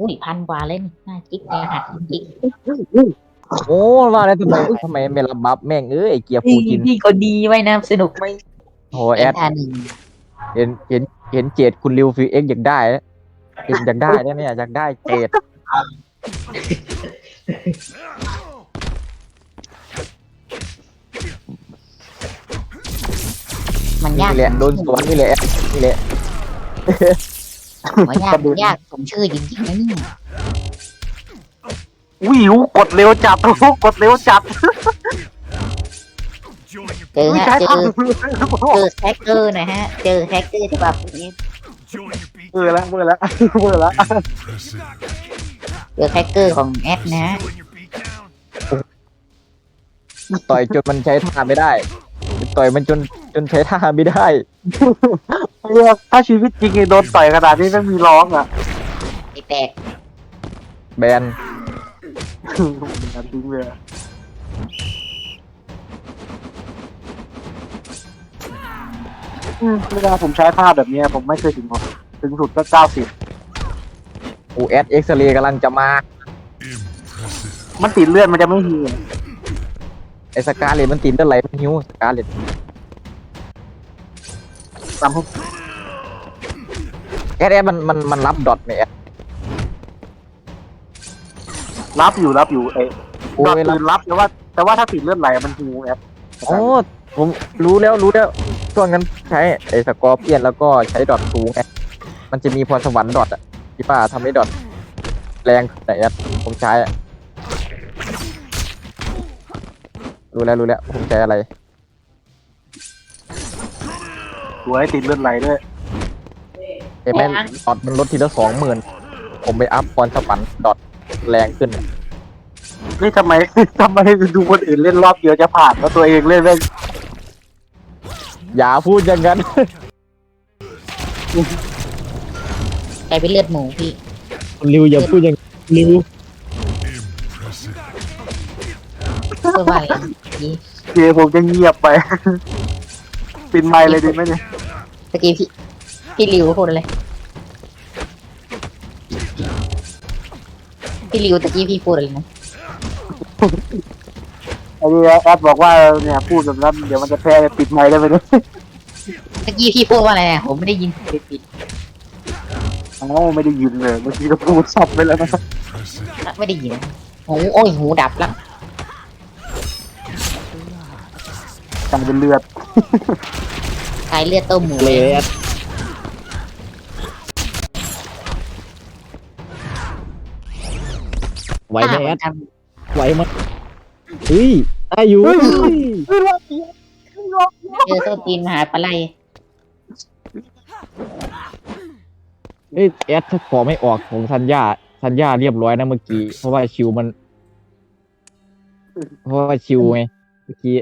อุ้ยพันกว่าเลยนี่น่าจิกเลยหักจิกโอ้ว่าแล้วทำไมทำไมไม่รับบัฟแม่งเอ้ยไอ้เกียร์ฟูพี่จินพี่ก็ดีไว้นะ สนุกไหมโหแอดทันเห็นเห็นเห็นเจดคุณริวฟิเอ็กอยากได้นะเห็นอยากได้นะเนี่ยอยากได้เจดมันยากนี่แหละโดนสวนนี่แหละนี่แหละ มันยากมันยากผมชื่อจริงๆนะเนี่ยวิวกดเร็วจัดโอ้กดเร็วจัด Join your เจอไม่ฮะใช่เจทันอเจอแฮกเกอร์หนะฮะ เจอแฮกเกอร์ฉบับนี้ join your beat. เบื่อแล้วเบื่อแล้วเบื่อแล้วเจอแฮกเกอร์ของแอดนะฮะ Join your beat down. ต่อยจนมันใช้ท่าไม่ได้ ต่อยมันจนจนใช้ท่าไม่ได้เรียก ถ้าชีวิตจริงโดนต่อยขนาดนี้ไม่มีร้องอะไอแตกแบนงานทิ้งเลยอืมเวลาผมใช้ภาพแบบเนี้ยผมไม่เคยถึงหรอกถึงสุดก็เก้าสิบอูแอดเอ็กซเรย์กำลังจะมา มันติดเลือดมันจะไม่ฮีไอ้สกาเลตมันติดอะไรมันหิวสกาเลต ตามพวกแอดแอดมันมันมันรับดอทไหมแอดรับอยู่รับอยู่เอ้โอ้ก็ยตื่นรับแต่ว่า แต่ว่าถ้าติดเลือดไหลมันฮิวแอปโอ้ผมรู้แล้วรู้แล้วช่วงนั้นใช้ไอ้สกอร์เปียนแล้วก็ใช้ดอทสูงไงมันจะมีพรสวรรค์ดอทอะพี่ป้าทำให้ดอทแรงแต่แอดผมใช้อะรู้แล้วรู้แล้วผมใช้อะไร สวยติดเลือดไหลด้วยเห็นไหมดอทมันลดทีละสองหมื่นผมไปอัพพรสวรรค์ดอทแรงขึ้นนี่ทำไม ทำไมดูคนอื่นเล่นรอบเดียวจะผ่านแล้วตัวเองเล่นเล่นอย่าพูดอย่างนั้นใครเป็นเลือดหมูพี่ ริวอย่าพูดอย่างริวเพื่อว่าอะไรนี่เจผมจะเงียบไป ปินไมค์เลยดีไหมเนี่ย ตะกี้พี่พี่ริวพูดอะไรพี่ริวตะกี้พี่พูดอะไรนะไอ้นี่แอดบอกว่าเนี่ยพูดแบบนั้นเดี๋ยวมันจะแพ้ปิดไมค์ได้ไหมเนี่ยตะกี้พี่พูดว่าอะไรนะผมไม่ได้ยินผมไปปิดอ๋อไม่ได้ยินเลยเมื่อกี้ก็พูดสับไปแล้วนะไม่ได้ยินหูโอ้ยหูดับแล้วกลายเป็นเลือดกลายเลือดต้มหมูเลเลยยไหวไหมแอดทไหวไหมเฮ้ยได้อยู่เฮ้ยำเจอต้นตีนมหาปลาไหลเอ้ยแอดถ้าขอไม่ออกผมทันยาทันยาเรียบร้อยนะเมื่อกี้ เพราะว่าชิวมัน เพราะว่าชิวไงเมื่อกี้